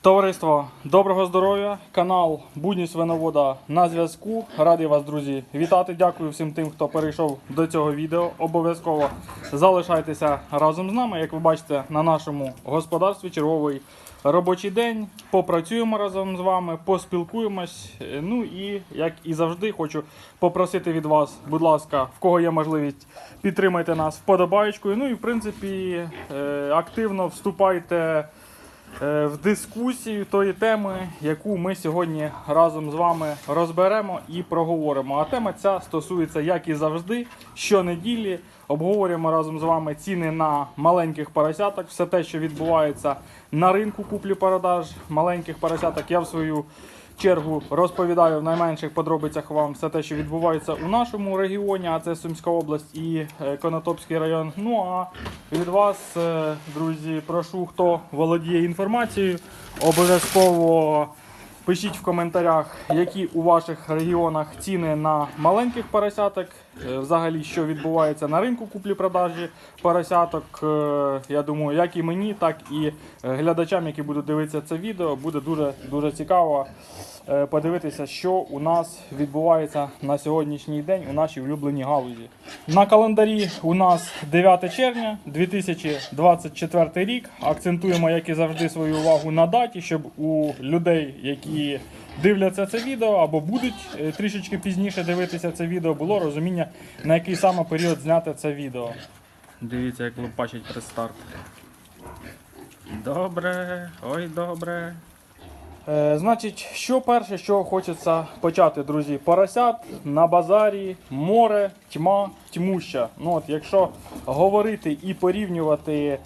Товариство, доброго здоров'я! Канал Будні Свиновода на зв'язку. Радий вас, друзі, вітати. Дякую всім тим, хто перейшов до цього відео. Обов'язково залишайтеся разом з нами. Як ви бачите, на нашому господарстві черговий робочий день. Попрацюємо разом з вами, поспілкуємось. Ну і як і завжди, хочу попросити від вас, будь ласка, в кого є можливість, підтримайте нас вподобаєчкою. Ну і в принципі е, активно вступайте в дискусію тої теми, яку ми сьогодні разом з вами розберемо і проговоримо. А тема ця стосується, як і завжди, щонеділі обговорюємо разом з вами ціни на маленьких поросяток, все те, що відбувається на ринку куплі-продаж маленьких поросяток. Я в свою чергу розповідаю в найменших подробицях вам все те, що відбувається у нашому регіоні, а це Сумська область і е, Конотопський район. Ну а від вас, е, друзі, прошу, хто володіє інформацією, обов'язково пишіть в коментарях, які у ваших регіонах ціни на маленьких поросяток, взагалі, що відбувається на ринку куплі-продажі поросяток. Е, Я думаю, як і мені, так і е, глядачам, які будуть дивитися це відео, буде дуже дуже цікаво е, подивитися, що у нас відбувається на сьогоднішній день у нашій улюбленій галузі. На календарі у нас 9 червня 2024 рік. Акцентуємо, як і завжди, свою увагу на даті, щоб у людей, які дивляться це відео або будуть е, трішечки пізніше дивитися це відео, було розуміння, на який саме період зняти це відео. Дивіться, як лупачить предстарт. Добре, ой, добре. Е, значить, що перше, що хочеться почати, друзі, поросят на базарі, море, тьма, тьмуща. Ну от, якщо говорити і порівнювати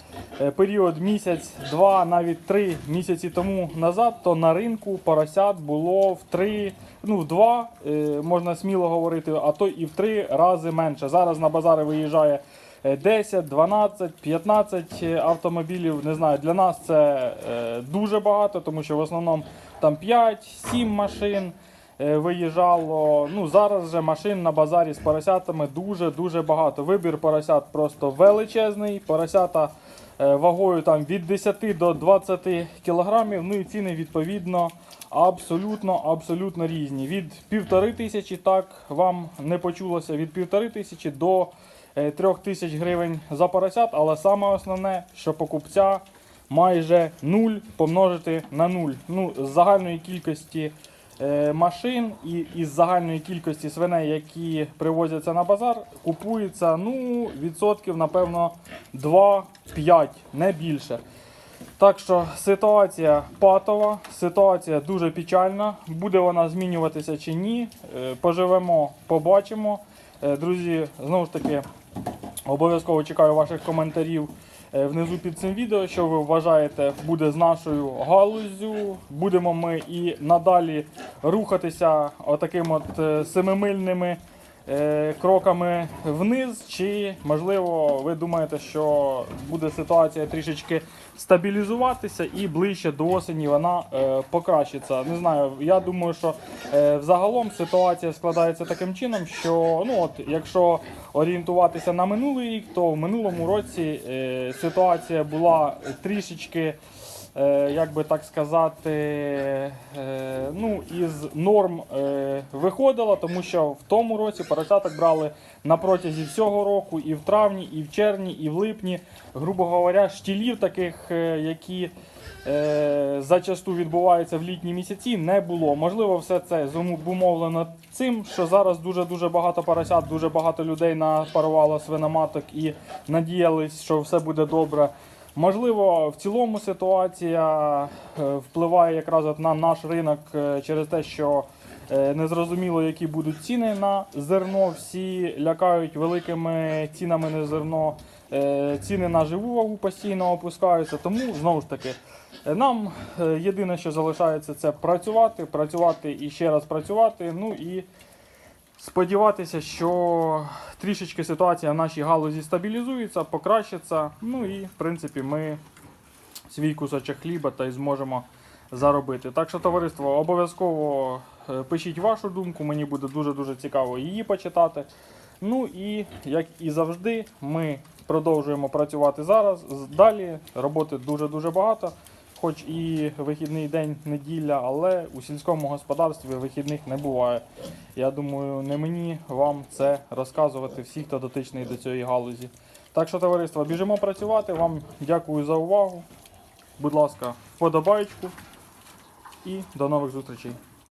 період місяць, два, навіть три місяці тому назад, то на ринку поросят було в три, ну в два, е, можна сміло говорити, а то і в три рази менше. Зараз на базари виїжджає. е, 10, 12, 15 автомобілів. Не знаю, для нас це е, дуже багато, тому що в основному там 5-7 машин е, виїжджало. Ну, зараз же машин на базарі з поросятами дуже-дуже багато. Вибір поросят просто величезний. Поросята е, вагою там від 10 до 20 кілограмів. Ну і ціни відповідно абсолютно абсолютно різні. Від півтори тисячі, так вам не почулося, від півтори тисячі до е, трьох тисяч гривень за поросят, але саме основне, що покупця майже 0 помножити на 0. Ну, з загальної кількості е, машин і із загальної кількості свиней, які привозяться на базар, купується ну, відсотків, напевно, 2-5, не більше. Так що ситуація патова, ситуація дуже печальна. Буде вона змінюватися чи ні. Е, Поживемо, побачимо. Е, Друзі, знову ж таки, обов'язково чекаю ваших коментарів е, внизу під цим відео, що ви вважаєте буде з нашою галузю. Будемо ми і надалі рухатися отаким от е, семимильними кроками вниз, чи можливо ви думаєте, що буде ситуація трішечки стабілізуватися і ближче до осені вона е, покращиться. Не знаю, я думаю, що е, взагалом ситуація складається таким чином, що ну от якщо орієнтуватися на минулий рік, то в минулому році е, ситуація була трішечки е, як би так сказати, е, ну, із норм е, виходила, тому що в тому році поросяток брали на протязі всього року, і в травні, і в червні, і в липні, грубо говоря, штілів таких, е, які е, зачасту відбуваються в літні місяці, не було. Можливо, все це зумовлено цим, що зараз дуже-дуже багато поросят, дуже багато людей напарувало свиноматок і надіялись, що все буде добре. Можливо, в цілому ситуація е, впливає якраз на наш ринок е, через те, що е, незрозуміло, які будуть ціни на зерно. Всі лякають великими цінами на зерно. Ціни на живу вагу постійно опускаються. Тому знову ж таки, нам єдине, що залишається, це працювати, працювати і ще раз працювати. Ну і сподіватися, що трішечки ситуація в нашій галузі стабілізується, покращиться. Ну і в принципі ми свій кусочок хліба та й зможемо заробити. Так що, товариство, обов'язково е, пишіть вашу думку, мені буде дуже-дуже цікаво її почитати. Ну і як і завжди, ми продовжуємо працювати зараз. Далі роботи дуже-дуже багато. Хоч і вихідний день, неділя, але у сільському господарстві вихідних не буває. Я думаю, не мені вам це розказувати, всі, хто дотичний до цієї галузі. Так що, товариство, біжимо працювати. Вам дякую за увагу. Будь ласка, вподобайку і до нових зустрічей.